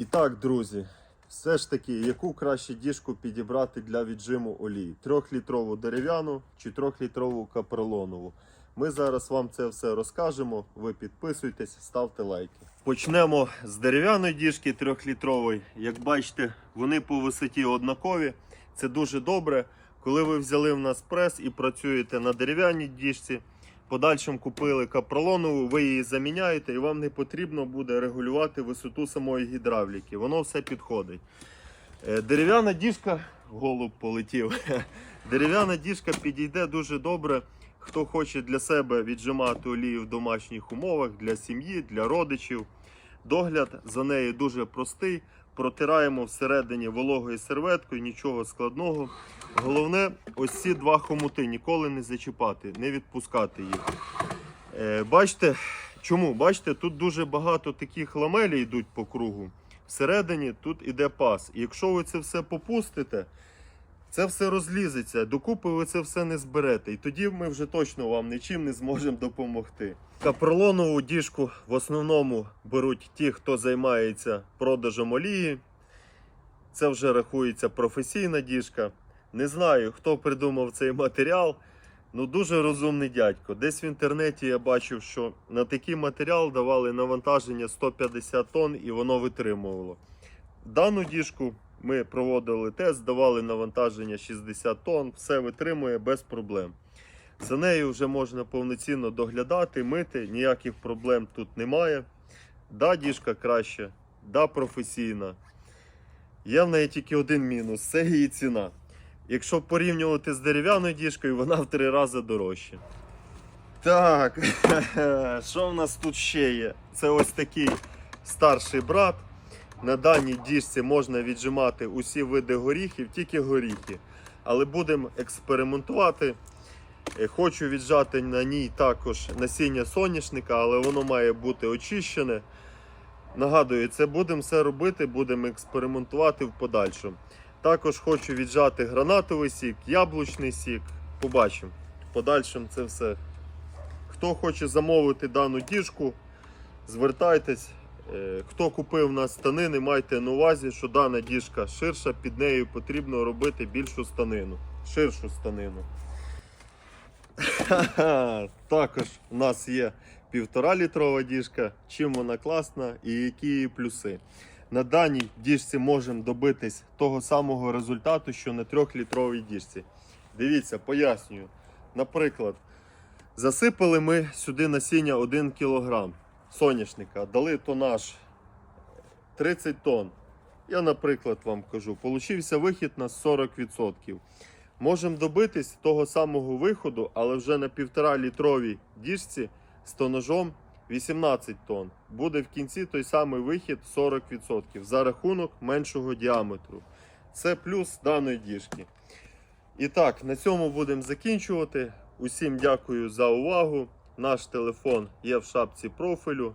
І так, друзі, все ж таки, яку краще діжку підібрати для віджиму олії? Трьохлітрову дерев'яну чи трьохлітрову капролонову? Ми зараз вам це все розкажемо. Ви підписуйтесь, ставте лайки. Почнемо з дерев'яної діжки трьохлітрової. Як бачите, вони по висоті однакові. Це дуже добре. Коли ви взяли в нас прес і працюєте на дерев'яній діжці, подальшим купили капролонову, ви її заміняєте, і вам не потрібно буде регулювати висоту самої гідравліки. Воно все підходить. Е, Дерев'яна діжка, голуб полетів. Дерев'яна діжка підійде дуже добре. Хто хоче для себе віджимати олію в домашніх умовах, для сім'ї, для родичів. Догляд за нею дуже простий. Протираємо всередині вологою серветкою, нічого складного. Головне, ось ці два хомути ніколи не зачіпати, не відпускати їх. Е, бачите, чому? Бачите, тут дуже багато таких ламелі йдуть по кругу. Всередині тут іде пас. І якщо ви це все попустите, це все розлізеться. Докупи ви це все не зберете. І тоді ми вже точно вам нічим не зможемо допомогти. Капролонову діжку в основному беруть ті, хто займається продажем олії. Це вже рахується професійна діжка. Не знаю, хто придумав цей матеріал. Ну, дуже розумний дядько. Десь в інтернеті я бачив, що на такий матеріал давали навантаження 150 тонн і воно витримувало. Дану діжку ми проводили тест, давали навантаження 60 тонн, все витримує без проблем. За нею вже можна повноцінно доглядати, мити, ніяких проблем тут немає. Да, діжка краще, да, професійна. Є в неї тільки один мінус це її ціна. Якщо порівнювати з дерев'яною діжкою, вона в три рази дорожча. Так, що в нас тут ще є? Це ось такий старший брат. На даній діжці можна віджимати усі види горіхів, тільки горіхи. Але будемо експериментувати. Е, Хочу віджати на ній також насіння соняшника, але воно має бути очищене. Нагадую, це будемо все робити, будемо експериментувати в подальшому. Також хочу віджати гранатовий сік, яблучний сік. Побачимо. В подальшому це все. Хто хоче замовити дану діжку, звертайтесь. Е, Хто купив у нас станини, майте на увазі, що дана діжка ширша, під нею потрібно робити більшу станину. Ширшу станину. Також у нас є півтора літрова діжка. Чим вона класна і які її плюси. На даній діжці можемо добитись того самого результату, що на трьохлітровій діжці. Дивіться, пояснюю. Наприклад, засипали ми сюди насіння 1 кг соняшника, дали тонаж 30 тонн. Я, наприклад, вам кажу, получився вихід на 40%. Можемо добитись того самого виходу, але вже на 1,5 літровій діжці з тонажом 18 тонн. Буде в кінці той самий вихід 40% за рахунок меншого діаметру. Це плюс даної діжки. І так, на цьому будемо закінчувати. Усім дякую за увагу. Наш телефон є в шапці профілю.